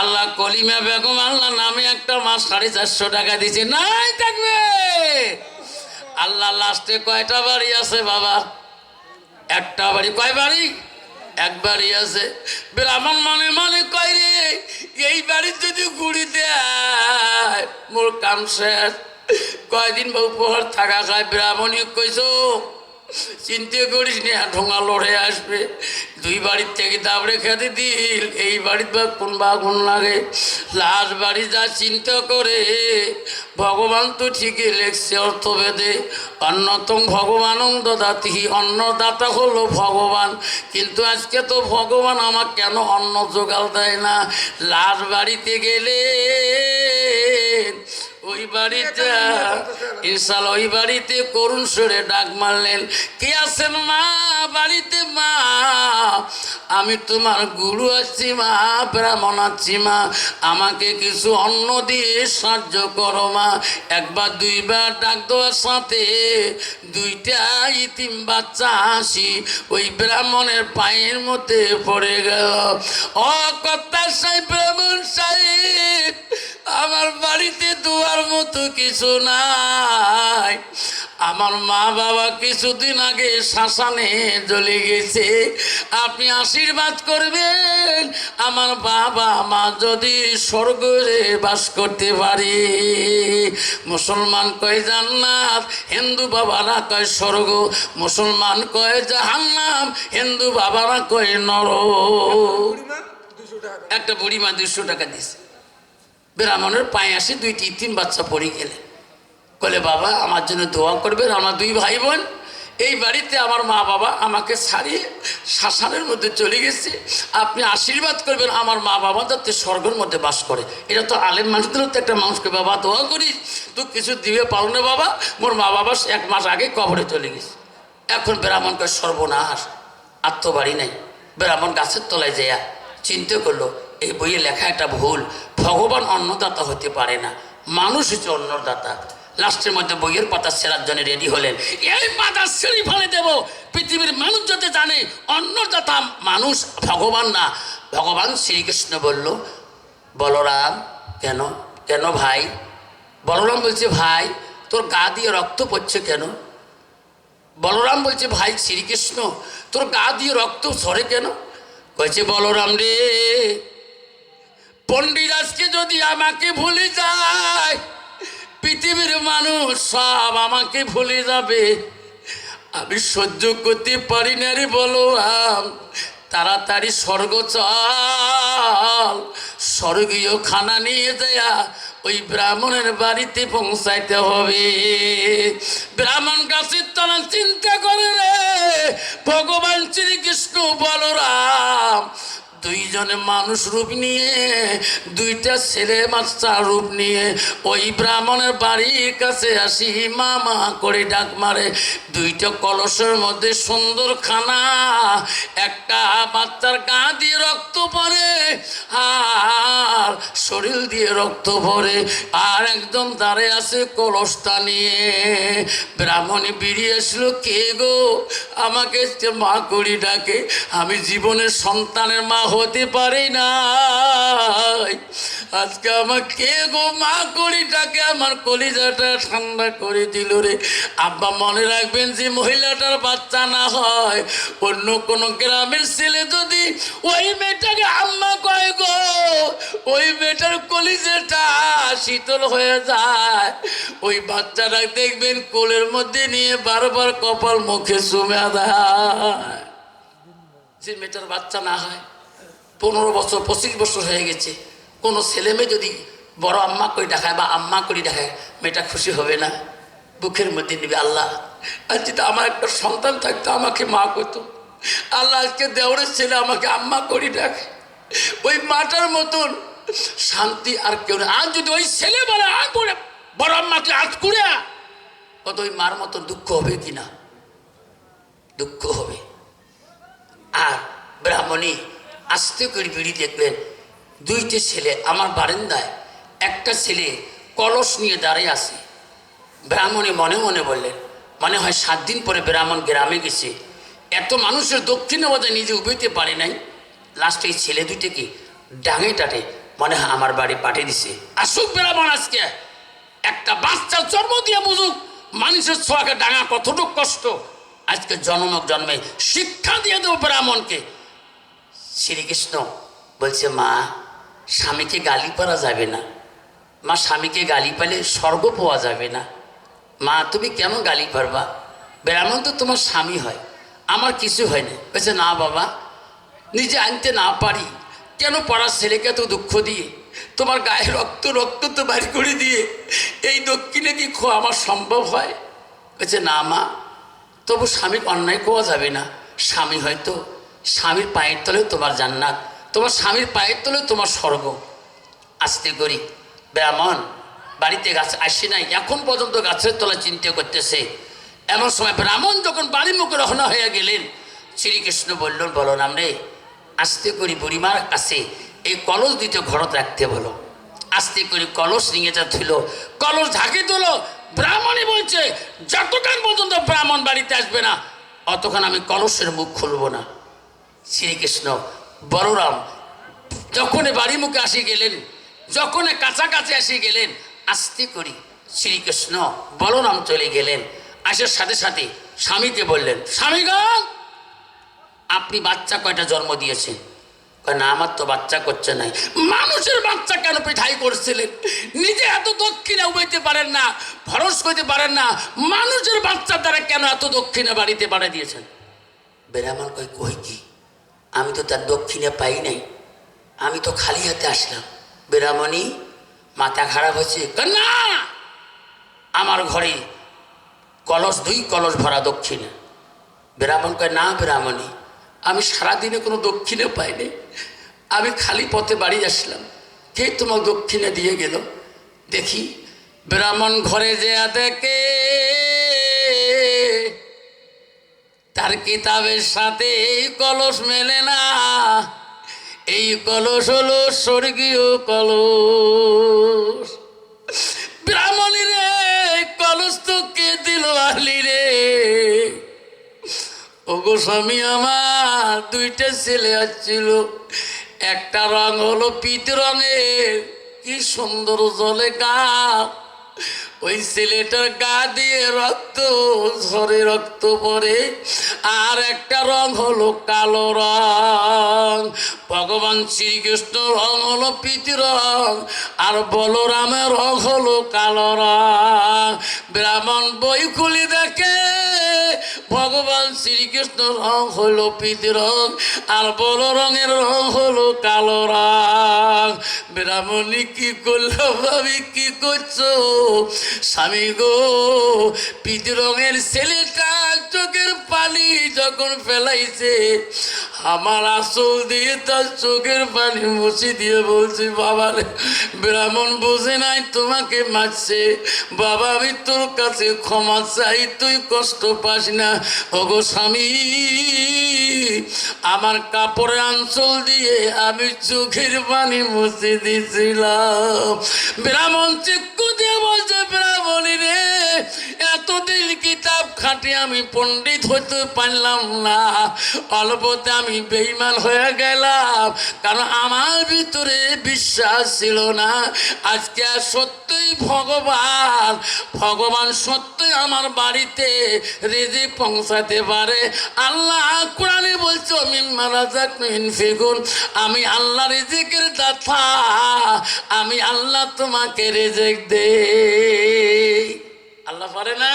আল্লাহ কলিমা বেগম আল্লাহ নামে একটা মাস সাড়ে চারশো টাকা দিছে। নাই থাকবে। আল্লাহ লাস্টে কয়টা বাড়ি আছে বাবা? একটা বাড়ি কয় বাড়ি? এক বাড়ি আছে। ব্রাহ্মণ মানে মানে কয় রে, এই বাড়ির যদি গুড়ি দেয়, মোর কাম শেষ। কয়দিন উপহার থাকা যায় ব্রাহ্মণী কইছো? চিন্তা করিস নি ঢোঙা লড়ে আসবে। দুই বাড়ির থেকে দাবড়ে খেতে দিল, এই বাড়ির বা কোন বা গুণ লাগে। লাশ বাড়ি যা চিন্তা করে, ভগবান তো ঠিকই লেখছে অর্থ অর্থভেদে অন্যতম ভগবান দদাতি অন্নদাতা হলো ভগবান। কিন্তু আজকে তো ভগবান আমার কেন অন্ন জোগাল দেয় না? লাশ বাড়িতে গেলে ওই বাড়িতে ইনশাল ওই বাড়িতে করুণ সুরে ডাক মারলেন, কে আছেন মা? বাড়িতে মা? আমি তোমার গুরু আছি মা, ব্রাহ্মণ আছি মা, আমাকে কিছু অন্ন দিয়ে সাহায্য করো মা। একবার, দুইবার ডাক দেওয়ার সাথে দুইটা ইতিম বাচ্চা আসি ওই ব্রাহ্মণের পায়ের মধ্যে পড়ে গেল। ও কর্তা সাহেব, ব্রাহ্মণ সাহেব, আমার বাড়িতে দুয়ার মতো কিছু নাই। আমার মা বাবা কিছুদিন আগে শ্মশানে জ্বলে গেছে। আপনি আশীর্বাদ করবেন আমার বাবা মা যদি স্বর্গে বাস করতে পারি। মুসলমান কয় জান্নাত হিন্দু বাবারা কয় স্বর্গ। মুসলমান কয় জাহান্নাম হিন্দু বাবারা কয় নর একটা বুড়িমা দুশো টাকা দিছে। ব্রাহ্মণের পায়ে আসে দুইটি, তিন তিন বাচ্চা পড়ে গেলে। বলে বাবা, আমার জন্য দোয়া করবেন, আমার দুই ভাই বোন এই বাড়িতে আমার মা বাবা আমাকে ছাড়িয়ে শ্মশানের মধ্যে চলে গেছে। আপনি আশীর্বাদ করবেন, আমার মা বাবা যাতে স্বর্গের মধ্যে বাস করে। এটা তো আলেম মানুষদেরও তো একটা মানুষকে, বাবা, দোয়া করিস। তুই কিছু দিবে পারো না, বাবা। মোর মা বাবা এক মাস আগে কবরে চলে গেছে। এখন ব্রাহ্মণকে সর্বনাশ। আত্মবাড়ি নেই। ব্রাহ্মণ গাছের তলায় যেয়া চিন্তা করল এই বইয়ে লেখা একটা ভুল। ভগবান অন্নদাতা হতে পারে না। মানুষ হচ্ছে অন্নদাতা। লাস্টের মধ্যে বইয়ের পাতা সেরার জন্য রেডি হলেন। এই পাতা ছেড়ে ফেলে দেব। পৃথিবীর মানুষ যাতে জানে, অন্নদাতা মানুষ ভগবান না। ভগবান শ্রীকৃষ্ণ বলল, বলরাম, কেন? কেন ভাই? বলরাম বলছে, ভাই, তোর গা দিয়ে রক্ত পড়ছে কেন? বলরাম বলছে, ভাই, শ্রীকৃষ্ণ, তোর গা দিয়ে রক্ত সরে কেন? কয়েছে বলরাম রে পণ্ডিত আজকে যদি আমাকে ভুলে যায়, পৃথিবীর মানুষ সব আমাকে ভুলে যাবে। আমি সহ্য করতে পারি না রে বলরাম তাড়াতাড়ি স্বর্গ চল। স্বর্গীয় খানা নিয়ে যায়া ওই ব্রাহ্মণের বাড়িতে পৌঁছাইতে হবে। ব্রাহ্মণ গাছের তলা চিন্তা করে রে, ভগবান শ্রীকৃষ্ণ বলরাম দুইজনে মানুষ রূপ নিয়ে, দুইটা ছেলে বাচ্চা রূপ নিয়ে ওই ব্রাহ্মণের বাড়ির কাছে আসি মা মা করে ডাক মারে। দুইটা কলসের মধ্যে সুন্দর খানা, একটা বাচ্চার গা দিয়ে রক্ত পড়ে, আর শরীর দিয়ে রক্ত ভরে আর একদম দাঁড়ে আছে কলসটা নিয়ে। ব্রাহ্মণী বেরিয়ে আসলো, কে গো? আমাকে মা করি ডাকে। আমি জীবনের সন্তানের মা হতে পারি না আজকে আমার কে গো মা করি ডাকে আমার কলিজাটা ঠান্ডা করে দিল রে। আব্বা মনে রাখবেন যে মহিলাটার বাচ্চা না হয়, অন্য কোনো গ্রামের ছেলে যদি ওই মেয়েটাকে আম্মা কয় গো, ওই মেয়েটার কলিজাটা শীতল হয়ে যায়। ওই বাচ্চাটা দেখবেন কোলের মধ্যে নিয়ে বারবার কপাল মুখে চুমে দেয় যে মেয়েটার বাচ্চা না হয় পনেরো বছর, পঁচিশ বছর হয়ে গেছে। কোনো ছেলে মেয়ে যদি বড় আম্মা করে দেখায় বা আম্মা করে দেখায়, মেয়েটা খুশি হবে না? বুকের মধ্যে নিবে আল্লাহ। আর যদি আমার একটা সন্তান থাকতো, আমাকে মা করতো। আল্লাহ আজকে দেওরের ছেলে আমাকে আম্মা করে ডাকে ওই মাটার মতন শান্তি আর কেউ না আর যদি ওই ছেলে বলে আর করে বড় আম্মাকে আজ করে কত ওই মার মতন দুঃখ হবে কি না? দুঃখ হবে। আর ব্রাহ্মণী আস্তে করে বিড়ি দেখবেন। দুইটি ছেলে, আমার বারান্দায় একটা ছেলে কলস নিয়ে দাঁড়িয়ে আছে। ব্রাহ্মণে মনে মনে বললেন, মনে হয় সাত দিন পরে ব্রাহ্মণ গ্রামে গেছে। এত মানুষের দক্ষিণে বোধহয় নিজে উবেতে পারে নাই। লাস্টে এই ছেলে দুইটাকে ডাঙে টাটে মনে হয় আমার বাড়ি পাঠিয়ে দিছে। আসুক ব্রাহ্মণ আজকে। একটা বাচ্চার জন্ম দিয়ে বুঝুক, মানুষের ছোঁয়াকে ডাঙা কতটুকু কষ্ট। আজকে জন্মক জন্মে শিক্ষা দিয়ে দেবো ব্রাহ্মণকে। শ্রীকৃষ্ণ বলছে, মা, স্বামীকে গালি পারা যাবে না। মা, স্বামীকে গালি পালে স্বর্গ পাওয়া যাবে না। মা, তুমি কেন গালি পারবা? ব্রাহ্মণ তো তোমার স্বামী হয়। আমার কিছু হয় না। বলছে, না বাবা, নিজে আনতে না পারি। কেন পড়ার ছেলেকে তো দুঃখ দিয়ে? তোমার গায়ে রক্ত রক্ত তো বাড়ি করে দিয়ে এই দক্ষিণে কি খোয়া আমার সম্ভব হয়? বলছে, না মা, তবু স্বামীর অন্যায় কোয়া যাবে না। স্বামী হয়তো স্বামীর পায়ের তলে তোমার জান্নাত, তোমার স্বামীর পায়ের তলে তোমার স্বর্গ। আস্তে করি। ব্রাহ্মণ, বাড়িতে গাছ আসি নাই, এখন পর্যন্ত গাছের তলা চিন্তা করতেছে। এমন সময় ব্রাহ্মণ যখন বাড়ির মুখে রওনা হয়ে গেলেন, শ্রীকৃষ্ণ বললেন, বলো নাম রে, আস্তে করি বুড়িমার কাছে, এই কলস দিতে ঘরত রাখতে বলো। আস্তে করে কলস নিয়ে যা ধুল, কলস ঢাকে তোলো। ব্রাহ্মণই বলছে, যতক্ষণ পর্যন্ত ব্রাহ্মণ বাড়িতে আসবে না, অতক্ষণ আমি কলসের মুখ খুলবো না। শ্রীকৃষ্ণ, বলরাম, যখন বাড়ি মুখে আসি গেলেন, যখন কাছাকাছি আসি গেলেন, আস্তে করি শ্রীকৃষ্ণ, বলরাম চলে গেলেন। আসার সাথে সাথে স্বামীকে বললেন স্বামীগণ আপনি বাচ্চা কয়টা জন্ম দিয়েছেন? না, আমার তো বাচ্চা করছে নাই। মানুষের বাচ্চা কেন পিঠাই করছিলেন? নিজে এত দক্ষিণে উবাইতে পারেন না, ভরস করতে পারেন না, মানুষের বাচ্চা দ্বারা কেন এত দক্ষিণে বাড়িতে বাড়া দিয়েছেন? বেরামান কয়, কই কি? আমি তো তার দক্ষিণে পাই নাই। আমি তো খালি হাতে আসলাম। বেরামণি মাথা খারাপ হয়েছে। কয়, না আমার ঘরে কলস দুই কলস ভরা দক্ষিণে। ব্রাহ্মণ কয় না ব্রাহ্মণী আমি সারাদিনে কোনো দক্ষিণে পাইনি আমি খালি পথে বাড়ি আসলাম। কে তোমার দক্ষিণে দিয়ে গেল? দেখি ব্রাহ্মণ ঘরে যে দেখে তার কিতাবের সাথে এই কলস মেলে না। এই কলস হলো স্বর্গীয় কলস। ব্রাহ্মণী রে, কলস তো কে দিল আলি রে। ওগো স্বামী আমার, দুইটা ছেলে আসছিল। একটা রং হলো পিত রঙের, কি সুন্দর জলে গা। ওই ছেলেটার গা দিয়ে রক্ত, ঝরে রক্ত পরে আর একটা রং হলো কালো রং। ভগবান শ্রীকৃষ্ণ রং হলো পিতি রং, আর বলরামের রং হলো কালো রং। ব্রাহ্মণ বই খুলি দেখে ভগবান শ্রীকৃষ্ণ রং হলো পিতি রং, আর বল রঙের রং হলো কালো রং। ব্রাহ্মণী কি করল, ভাবি কি করছ? স্বামী গো পিতি রঙের ছেলেটা চোখের পানি যখন ফেলাইছে আমার আসল দিয়ে তার চোখের পানি মুছি দিয়ে বলছি বাবা রে ব্রাহ্মণ বুঝে নাই তোমাকে মারছে। বাবা, আমি তোর কাছে ক্ষমা চাই, তুই কষ্ট পাস না। ওগো স্বামী, আমার কাপড়ের আঞ্চল দিয়ে আমি চোখের পানি মুছে দিয়েছিলাম। ব্রাহ্মণ চিক্কু দিয়ে বলছে, ব্রাহ্মণী রে, এতদিন কিতাব খাটি আমি পণ্ডিত হইতে পারলাম না। অল্পতে আমি বেইমান হয়ে গেলাম। কারণ আমার ভিতরে বিশ্বাস ছিল না। আজকে সত্যই ভগবান ভগবান সত্যই আমার বাড়িতে রেজে পৌঁছাতে পারে। আল্লাহ কোরআনে বলছো আমি যাক ফিগুন আমি আল্লাহ রেজেকের দাথা আমি আল্লাহ তোমাকে রেজেক দে আল্লাহ পারে না?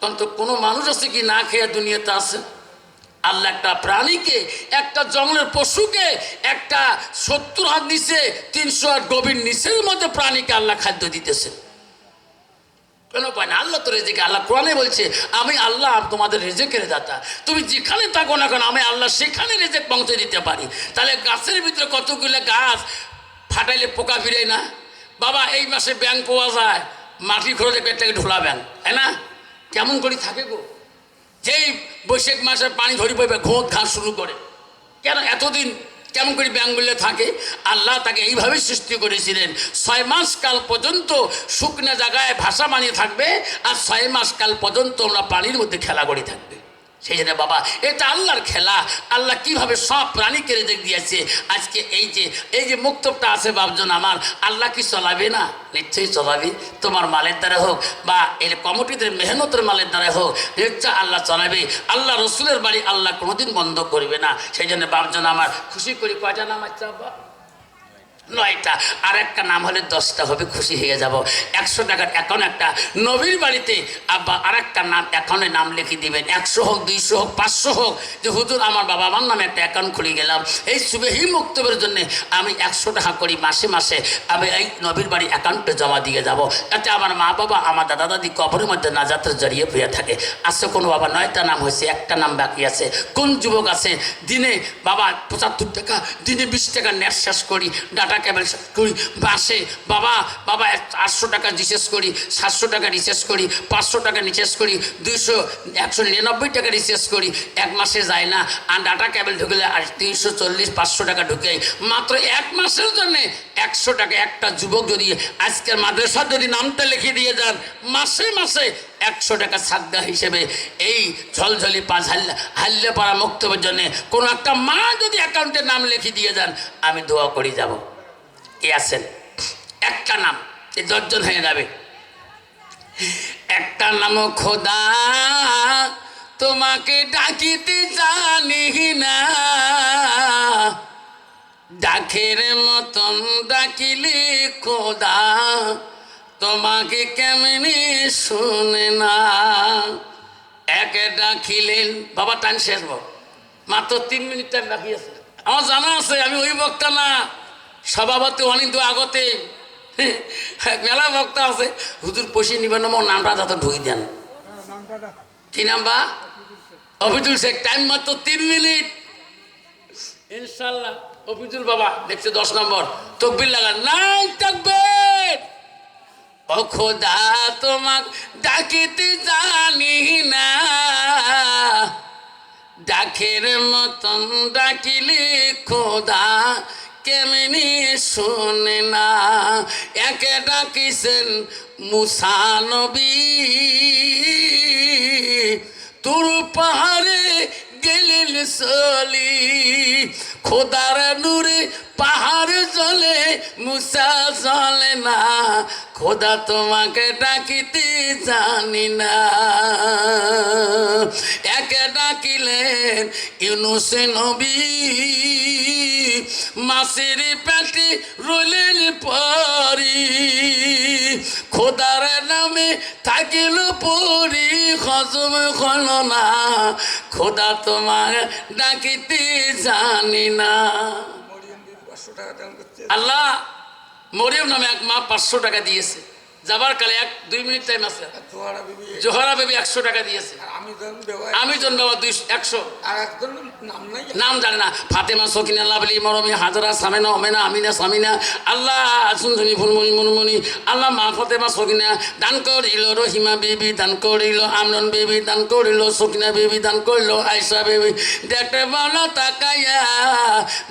কারণ তো কোনো মানুষ আছে কি না খেয়ে দুনিয়াতে আছে? আল্লাহ একটা প্রাণীকে, একটা জঙ্গলের পশুকে, একটা সত্তর হাত নিচে, তিনশো হাত গভীর নিচের মধ্যে প্রাণীকে আল্লাহ খাদ্য দিতেছে কেন পায় না? আল্লাহ তো রেজেকে, আল্লাহ কোরআনে বলছে, আমি আল্লাহ তোমাদের রেজেকের দাতা। তুমি যেখানে থাকো না কেন, আমি আল্লাহ সেখানে রেজেক পৌঁছে দিতে পারি। তাহলে গাছের ভিতরে কতগুলো গাছ ফাটাইলে পোকা ফিরে না? বাবা, এই মাসে ব্যাং পাওয়া যায়, মাটি খরচে পেটটাকে ঢোলা ব্যাং তাই না? কেমন করে থাকে গো। যেই বৈশাখ মাসে পানি ধরি পড়বে ঘোদ ঘাস শুরু করে। কেন এতদিন কেমন করে ব্যাঙ্গুলে থাকে? আল্লাহ তাকে এইভাবে সৃষ্টি করেছিলেন। ছয় মাস কাল পর্যন্ত শুকনো জায়গায় ভাষা মানিয়ে থাকবে, আর ছয় মাস কাল পর্যন্ত আমরা পানির মধ্যে খেলা করে থাকবে। সেই জন্য বাবা, এটা আল্লাহর খেলা। আল্লাহ কীভাবে সব প্রাণীকে রেজেক দিয়েছে? আজকে এই যে এই যে মুক্তবটা আছে বাপজন আমার, আল্লাহ কি চলাবে না? নিশ্চয়ই চলাবে। তোমার মালের দ্বারা হোক বা এর কমিটিদের মেহনতের মালের দ্বারা হোক, নিশ্চয় আল্লাহ চলাবে। আল্লাহ রসুলের বাড়ি আল্লাহ কোনোদিন বন্ধ করবে না। সেই জন্য বাপজন আমার, খুশি করি কয়টা নাম আব্বা নয়টা। আর একটা নাম হলে দশটা হবে, খুশি হয়ে যাব। একশো টাকার এখন একটা নবীর বাড়িতে আব্বা আর একটা নাম অ্যাকাউন্টে নাম লিখে দিবেন। একশো হোক, দুইশো হোক, পাঁচশো হোক, যে হুজুর, আমার বাবা আমার নামে একটা অ্যাকাউন্ট খুলে গেলাম। এই সুবেহি মুক্তবের জন্য আমি একশো টাকা করি মাসে মাসে। আমি এই নবীর বাড়ি অ্যাকাউন্টে জমা দিয়ে যাব। যাতে আমার মা বাবা, আমার দাদা দাদি কবরের মধ্যে নাজাতের জড়িয়ে পেয়ে থাকে। আসছে কোনো বাবা, নয়টা নাম হয়েছে, একটা নাম বাকি আছে। কোন যুবক আছে, দিনে বাবা পঁচাত্তর টাকা, দিনে বিশ টাকা নেট শেষ করি, ডাটা কেবল শেষ করি বাসে, বাবা বাবা আটশো টাকা রিচার্জ করি, সাতশো টাকা রিচার্জ করি, পাঁচশো টাকা রিচার্জ করি, দুইশো, একশো নিরানব্বই টাকা রিচার্জ করি, এক মাসে যায় না, আর ডাটা কেবল ঢুকলে আর তিনশো চল্লিশ, পাঁচশো টাকা ঢুকে। মাত্র এক মাসের জন্যে একশো টাকা একটা যুবক যদি আজকের মাদ্রাসার যদি নামটা লিখে দিয়ে যান, মাসে মাসে একশো টাকা সাদ্দা হিসেবে এই ঝলঝলি পাঁচ হাল্লা, হাল্লে পাড়া মুক্তবের জন্যে কোনো একটা মা যদি অ্যাকাউন্টের নাম লিখে দিয়ে যান, আমি দোয়া করে যাব। এ আছেন? একটা নাম, এই দশজন হয়ে যাবে। একটা নাম খোদা, তোমাকে ডাকিতে জানি না। ডাকের মতন ডাকিলে খোদা, তোমাকে কেমনি শুনে না। একে ডাকিলেন, বাবা টান শেষ। মাত্র তিন মিনিট টাইম বাকি আছে। আমার জানা আছে, আমি ওই বক্তা না। সভাপতি অনেক দূর আগতে মেলা ভক্ত আছে। হুজুর পয়সা নিবেন আমার নামটা যাতে ঢুকি দেন। কি নাম বা অফিজুল শেখ টাইম মাত্র তিন মিনিট। ইনশাল্লাহ অফিজুল বাবা, দেখছে দশ নম্বর। তকবির লাগান। নাই, তকবির! খোদা, তোমাক ডাকিতে জানি না। ডাকের মতন ডাকিলে খোদা কেমনি শোনে না? একে ডাকিছেন মুসানবী তোর পাহাড়ে গেলেন চলি খোদার নূরে পাহাড় জলে, মুসা জলে না। খোদা তোমাকে ডাকিতে জানি না। একে ডাকিলেন ইউনুস নবী। মাসের পেটি রুলিল পরি। খোদার নামে থাকিল পুরি হজম হল না। খোদা তোমার ডাকিতে জানি না। আল্লাহ মরিয়ম নামে এক মা পাঁচশো টাকা দিয়েছে। যাবার কালে এক দুই মিনিট টাইম আছে। জোহরা বেবি। একশো টাকা দিয়েছে। আমি জন বাবা দুই একশো। নাম জানে না। ফাতেমা সকিনা লাভলি মরমি হাজরা সামেনা ওমেনা আমিনা সামিনা আল্লাহ সুনসুনি ফুলমণি মুনমুনি আল্লাহ মা ফাতেমা সকিনা দান করিল রহিমা বেবি দান করিল আমরন বেবি দান করিল সকিনা বেবি দান করিল আয়সা বেবি। দেখতে বলো তাকাইয়া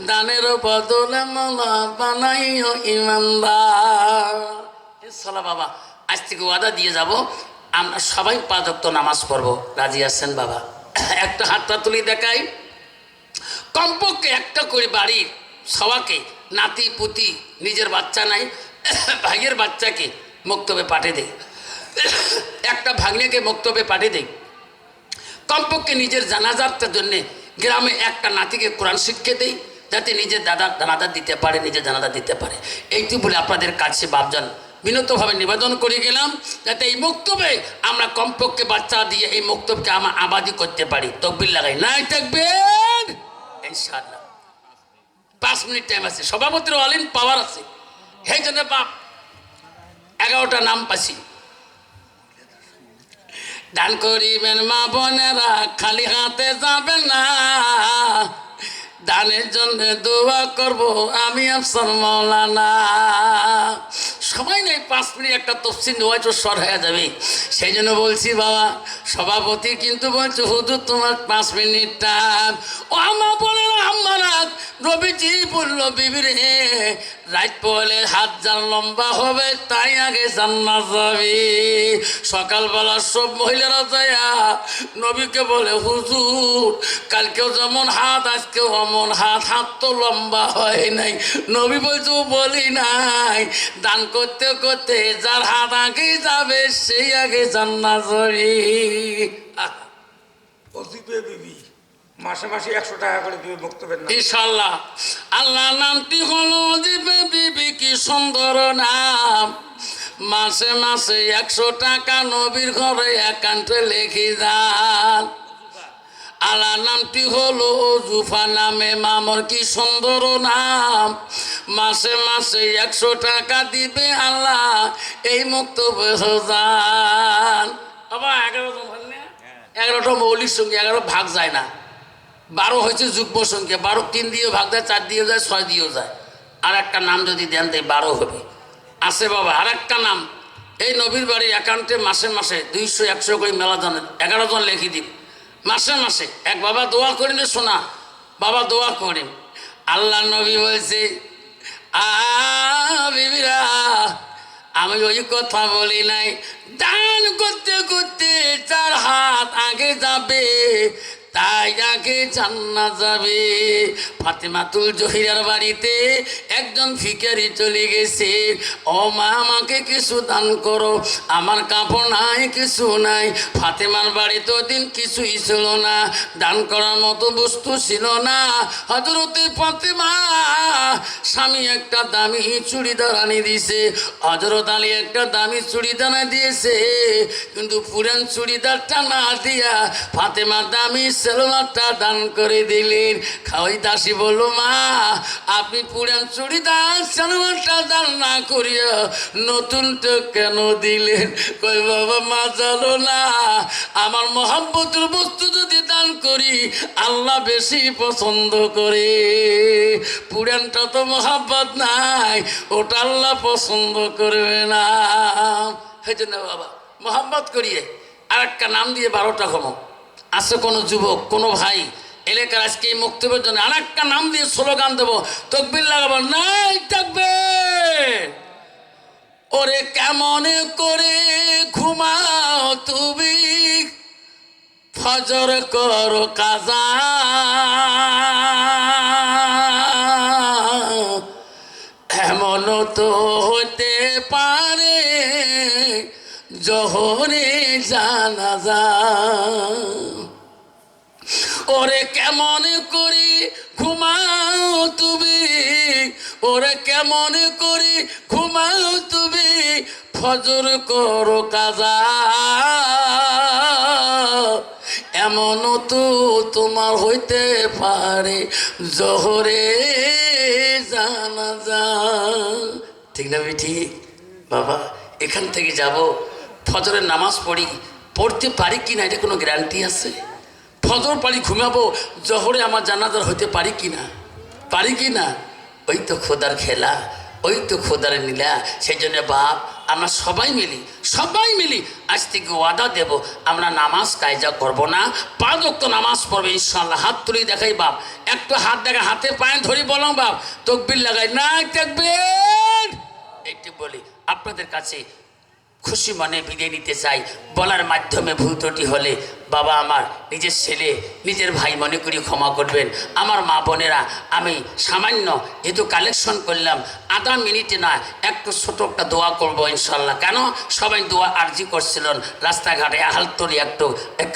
দানের বদলে মালা বানাইও ইমানদার। সালা বাবা, আজ থেকে ওয়াদা দিয়ে যাব, আমরা সবাই পাঁচক্ত নামাজ পড়ব। রাজি আছেন বাবা? একটা হাতটা তুলি দেখাই। কমপক্ষে একটা করে বাড়ির সবাকে, নাতি, পুতি, নিজের বাচ্চা নাই, ভাইয়ের বাচ্চাকে মক্তবে পাঠিয়ে দেয় একটা ভাগ্নেকে মক্তবে পাঠিয়ে দেয় কমপক্ষে নিজের জানাজারটার জন্যে গ্রামে একটা নাতিকে কোরআন শিক্ষা দেই, যাতে নিজের দাদা, জানাজা দিতে পারে, নিজের জানাজা দিতে পারে। এইটি বলে আপনাদের কাছে বাপজান বিনতভাবে নিবেদন করে গেলাম যাতে এই মক্তবে আমরা কমপক্ষে বাচ্চা দিয়ে এই মক্তবকে আমরা আবাদি করতে পারি। তকবির লাগাই। নাই থাকবেন পাঁচ মিনিট টাইম আছে। সভাপতির অলিন পাওয়ার আছে। সেই জন্য বাপ, এগারোটা নাম পাচ্ছি। দান করিবেন মা বোনেরা, খালি হাতে যাবেন না। দানের জন্য দোয়া করব আমি আফসর মৌলানা পাঁচ মিনিট একটা তফসিল নেওয়া সর হয়ে যাবে। সেই জন্য বলছি, বাবা, সভাপতি কিন্তু বলছে, হুজুর, তোমার পাঁচ মিনিট টাইম ও আমার বলে আমার রবিজি বলল বিবিরে রাত পহলে হাত যার লম্বা হবে, তাই আগে জান্নাত যাবে। সকালবেলা সব মহিলারা যায় নবীকে বলে, হুজুর, কালকেও যেমন হাত, আজকেও অমন হাত হাত তো লম্বা হয় নাই। নবী বলছে, "ও বলি নাই, দান করতে করতে যার হাত আগে যাবে, সেই আগে জান্নাত যাবে। অজিবে বিবি। মাসে মাসে একশো টাকা করে দিবে বক্তব্যের ইনশাল্লাহ আল্লাহ নামটি হলো দিবে বিবি কি সুন্দর নাম। মাসে মাসে একশো টাকা নবীর ঘরে একান্টে লিখে যান আল্লাহ নামটি হলো জুফা নামে মামর কি সুন্দর নাম। মাসে মাসে একশো টাকা দিবে আল্লাহ এই মুক্ত যান এগারো? এগারোটা মৌলিক সঙ্গে এগারো ভাগ যায় না। বারো হয়েছে যুগ্ম সংখ্যা। বারো তিন দিয়েও ভাগ দেয়, চার দিয়েও যায়, ছয় দিয়েও যায়। আর একটা নাম যদি দেন দেয় বারো হবে। আছে বাবা আর একটা নাম। এই নবীর বাড়ি একান্তে মাসে মাসে দুইশো, একশো করে মেলা জন, এগারো জন লেখি দিন। মাসে মাসে, এক বাবা দোয়া করেন শোনা বাবা দোয়া করেন। আল্লাহ নবী বিবিরা, আমি ওই কথা বলি নাই। দান করতে করতে চার হাত আগে যাবে। তাই আগে জান্না যাবে। ফাতেমাতুল জহিরার বাড়িতে একজন ভিখারি চলে গেছে। ও মা, আমাকে কিছু দান করো। আমার কাপড় নাই, কিছু নাই। ফাতেমার বাড়িতে দিন কিছুই ছিল না। দান করার মতো বস্তু ছিল না। হজরতে ফাতেমা স্বামী একটা দামি চুড়িদার আনি দিছে হজরত আলী একটা দামি চুড়িদার দিয়েছে। কিন্তু পুরান চুড়িদারটা না দিয়া ফাতেমা দামি সেলোয়ারটা দান করে দিলেন। খাওয়াই দাসী বলল, মা, আপনি পুরান চুড়িদার সেলোয়ারটা দান না করিয়া নতুনটা কেন দিলেন? কই বাবা, মা জানো না, আমার মহাব্বতের বস্তু যদি দান করি, আল্লাহ বেশি পছন্দ করে। পুরানটা তো মহাব্বত নাই, ওটা আল্লাহ পছন্দ করবে না। সেই জন্য বাবা, মহাব্বত করিয়ে আর একটা নাম দিয়ে বারোটা কমো আছে কোনো যুবক, কোনো ভাই, এলাকার আজকে এই মুক্তিবের জন্য আর একটা নাম দিয়ে স্লোগান দেবো, তকবির লাগাবো, নাই থাকবে ওরে কেমন করে ঘুমাও তুমি? ফজর করো কাজা। এমন তো হতে পারে, জহরে জানা যা ওরে কেমন করি? ঘুমাও তুমি। ওরে কেমন করি? ঘুমাও তুমি। ফজর করো কাজা। এমন তো তোমার হইতে পারে জহরে জানা যা ঠিক না ঠিক বাবা, এখান থেকে যাব। ফজরের নামাজ পড়ি। পড়তে পারি কি না এটা কোনো গ্যারান্টি আছে? ফজর পারি ঘুমাবো, জহরে আমার জানাজার হইতে পারি কি না? পারি কি না? ওই তো খোদার খেলা, ওই তো খোদার নীলা সেই জন্য বাপ আমরা সবাই মিলি সবাই মিলি আজ থেকে ওয়াদা দেব, আমরা নামাজ কায়জা করব না। পাঁচ অক্ত নামাজ পড়বে ইনশাল্লাহ হাত তুলি দেখাই বাপ। একটু হাত দেখা, হাতে পায়ে ধরি বলো বাপ। তকবির লাগাই, না থাকবেন একটু বলি, আপনাদের কাছে খুশি মনে বিদায় নিতে চাই। বলার মাধ্যমে ভুল ত্রুটি হলে বাবা আমার, নিজের ছেলে, নিজের ভাই মনে করি ক্ষমা করবেন। আমার মা বোনেরা, আমি সামান্য যেহেতু কালেকশন করলাম, আধা মিনিটে না, একটু ছোট একটা দোয়া করব ইনশাল্লাহ কেন? সবাই দোয়া আর্জি করছিলেন। রাস্তাঘাটে আহাল তরি একটু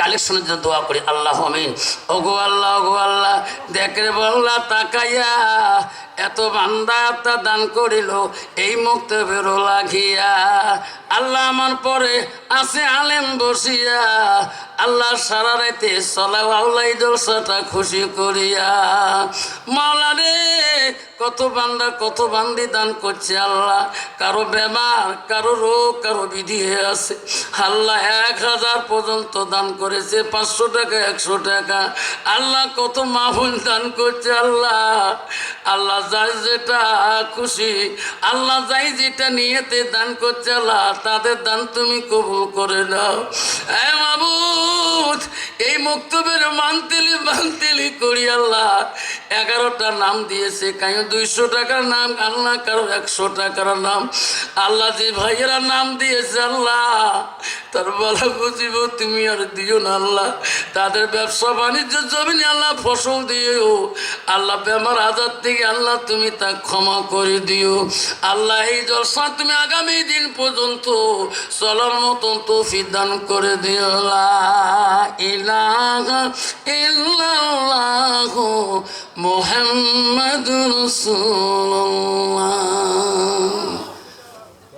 কালেকশনের জন্য দোয়া করি। আল্লাহ আমিন। ওগো আল্লাহ ওগো আল্লাহ দেখে বল্লা তাকাইয়া এত বান্দা আত্মা দান করিল, এই মুক্ত বেরো লাগিয়া। আল্লাহ আমার পরে আছে আলেম বসিয়া। আল্লাহ সারা রাইতে চলাও আল্লাহ এই জলসাটা খুশি করিয়া। মাওলা রে কত বান্দা, কত বান্দি দান করছে আল্লাহ। কারও বেমার, কারও রোগ, কারও বিধি হয়ে আছে। আল্লাহ এক হাজার পর্যন্ত দান করেছে, পাঁচশো টাকা, একশো টাকা। আল্লাহ কত মাহুল দান করছে আল্লাহ। আল্লাহ যাই যেটা খুশি, আল্লাহ যাই যেটা নিয়েতে দান করছে, আল্লাহ তাদের দান তুমি কবুল করে মাবুদ, এই মক্তবের মানতেলি মানতেলি করি আল্লাহ। এগারোটা নাম দিয়েছে কায়ো দুইশো টাকার নাম আল্লাহ কারও একশো টাকার নাম। আল্লাহ যে ভাইয়েরা নাম দিয়েছে, আল্লাহ, তার বলা বুঝিব, তুমি আর দিও না, আল্লাহ। তাদের ব্যবসা বাণিজ্য জমিনে আল্লাহ ফসল দিও। আল্লাহ বেমার আজাদ থেকে আল্লাহ তুমি তা ক্ষমা করে দিও। আল্লাহ এই জলসা তুমি আগামী দিন পর্যন্ত চলার মতন তৌফিক দান করে দিও। মুহাম্মাদুর রাসূলুল্লাহ।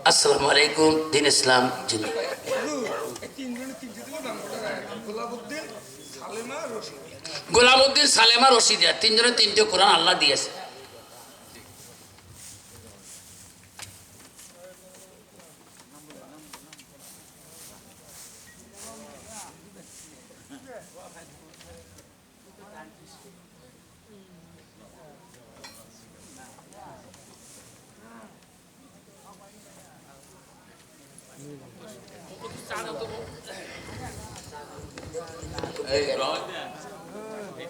আসসালামু আলাইকুম, দিন ইসলাম রশিদ গোলামউদ্দিন সালেমা রশিদিয়া, তিনজনে তিনটে কোরআন আল্লাহ দিয়েছে।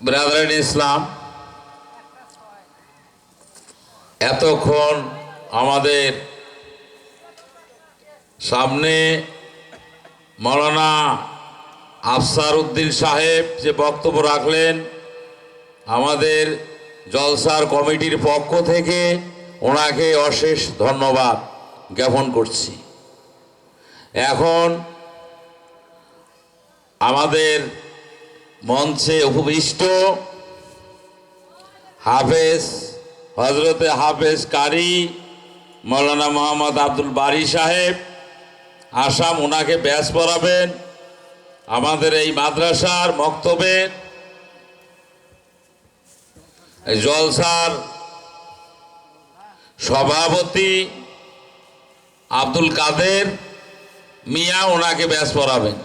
ব্রাদার ইসলাম, এতক্ষণ আমাদের সামনে মৌলানা আফসার উদ্দিন সাহেব যে বক্তব্য রাখলেন, আমাদের জলসার কমিটির পক্ষ থেকে ওনাকে অশেষ ধন্যবাদ জ্ঞাপন করছি। এখন আমাদের মঞ্চে উপবিষ্ট হাফেজ হজরতে হাফেজ কারি মৌলানা মোহাম্মদ আব্দুল বারি সাহেব। আসাম ওনাকে ব্যাস পড়াবেন, আমাদের এই মাদ্রাসার মক্তবের জলসার সভাপতি আব্দুল কাদের মিয়া ওনাকে ব্যাস পড়াবেন।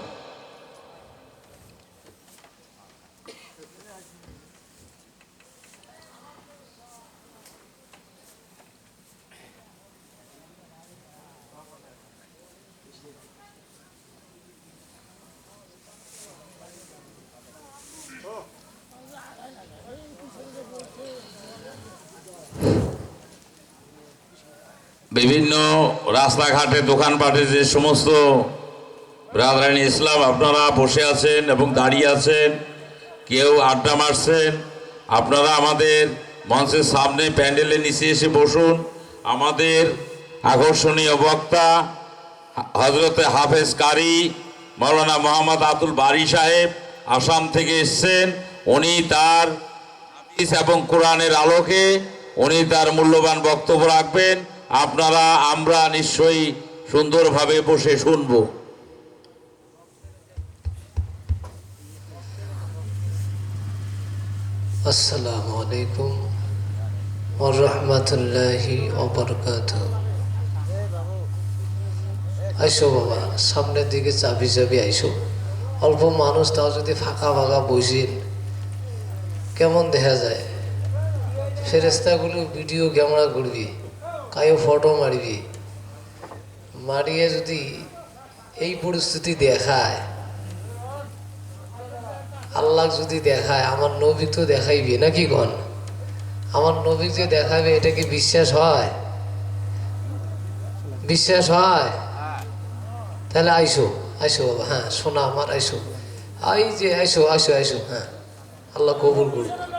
বিভিন্ন রাস্তাঘাটে, দোকানপাটে যে সমস্ত ব্রাদারানি ইসলাম, আপনারা বসে আছেন এবং দাঁড়িয়ে আছেন, কেউ আড্ডা মারছেন, আপনারা আমাদের মঞ্চের সামনে প্যান্ডেলের নিচে এসে বসুন। আমাদের আকর্ষণীয় বক্তা হজরতে হাফেজ কারি, মৌলানা মোহাম্মদ আব্দুল বারি সাহেব আসাম থেকে এসছেন। উনি তার হাদিস এবং কোরআনের আলোকে, উনি তার মূল্যবান বক্তব্য রাখবেন। আপনারা, আমরা নিশ্চয়ই সুন্দরভাবে বসে শুনব। আসসালামু আলাইকুম ওরহমতুল্লাহি অবরকাত আইসো বাবা, সামনের দিকে চাবি চাবি আইসো। অল্প মানুষ তাও যদি ফাঁকা ফাঁকা বসেন, কেমন দেখা যায়? ফেরেস্তাগুলো ভিডিও ক্যামেরা করবি। কায়ো ফটো মারবি। মারিয়ে যদি এই পরিস্থিতি দেখায়, আল্লাহ যদি দেখায়, আমার নবী তো দেখাইবে, নাকি কন? আমার নবী যে দেখাবে, এটা কি বিশ্বাস হয়? বিশ্বাস হয়? তাহলে আইসো আইসো বাবা হ্যাঁ শোনা আমার, আইসো। এই যে আইসো আইসো আইসো হ্যাঁ আল্লাহ কবুল করুন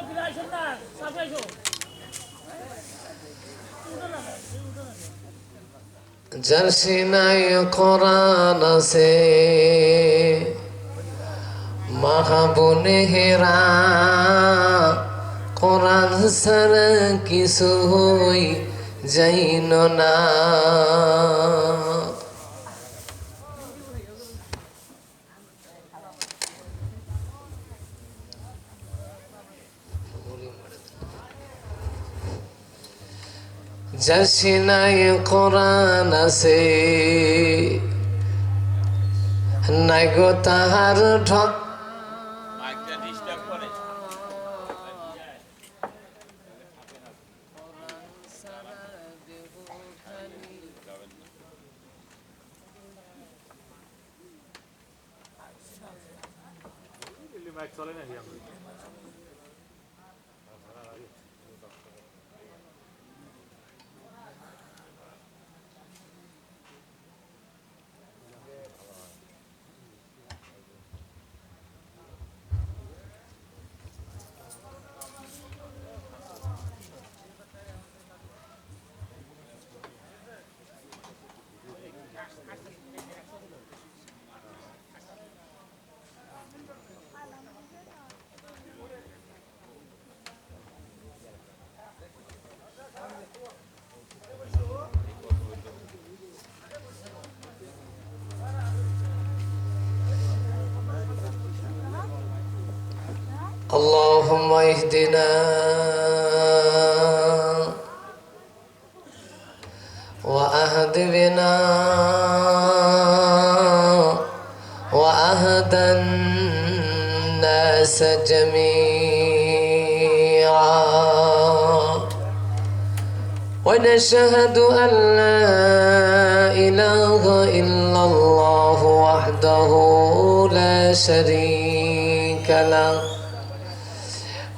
যার সিনায় কোরআন আছে। মাহাবনে হেরা কোরআন ছাড়া কিছু হই যাইন না। যার সিনায় কোরআন আছে। নাই গো তাহার ঠক اهدنا وأهد بنا وأهد الناس جميعا. ونشهد أن لا إله إلا الله وحده لا شريك له.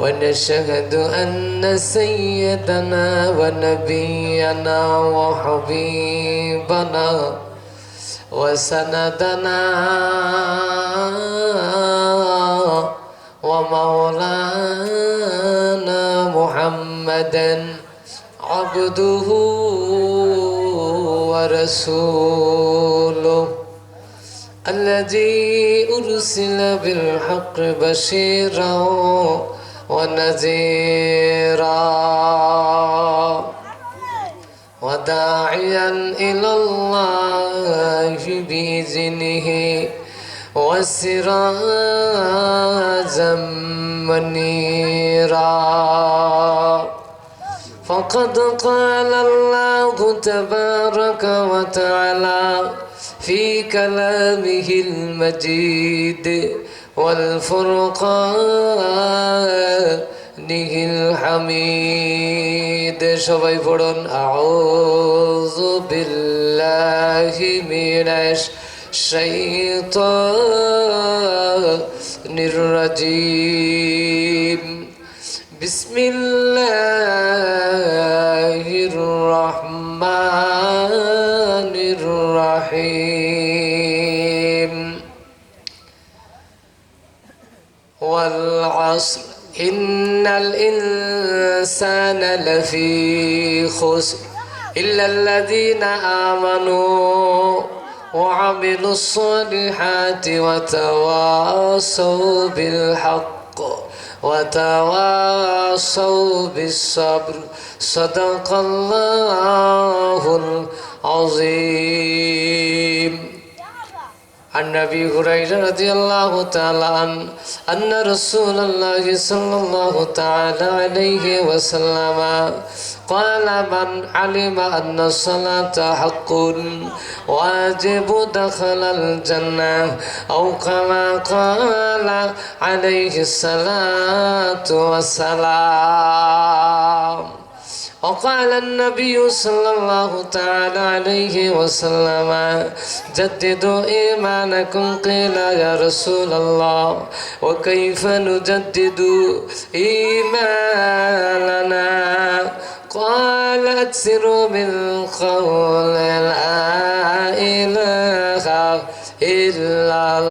ونشهد أن سيدنا ونبينا وحبيبنا وسندنا ومولانا محمدا عبده ورسوله الذي أرسل بالحق بشيرا ونذيرا. وداعيا إلى الله بإذنه وسراجا منيرا. فقد قال الله تبارك وتعالى في كلامه المجيد নিহিল হামিদ সবাই পড়ুন আউযু বিল্লাহি মিনাশ শাইতানির রাজিম. বিসমিল্লাহির রহমানির রহিম। والعصر إن الإنسان لفي خسر. إلا الذين آمنوا وعملوا الصالحات وتواصوا بالحق وتواصوا بالصبر. صدق الله العظيم. عن أبي هريرة رضي الله تعالى عنه أن رسول الله صلى الله تعالى عليه وسلم قال من علم أن الصلاة حق واجب دخل الجنة أو كما قال عليه الصلاة والسلام. وقال النبي صلى الله تعالى عليه وسلم جددوا إيمانكم قيل يا رسول الله وكيف نجدد إيماننا؟ قال أكثروا من قول لا إله إلا الله.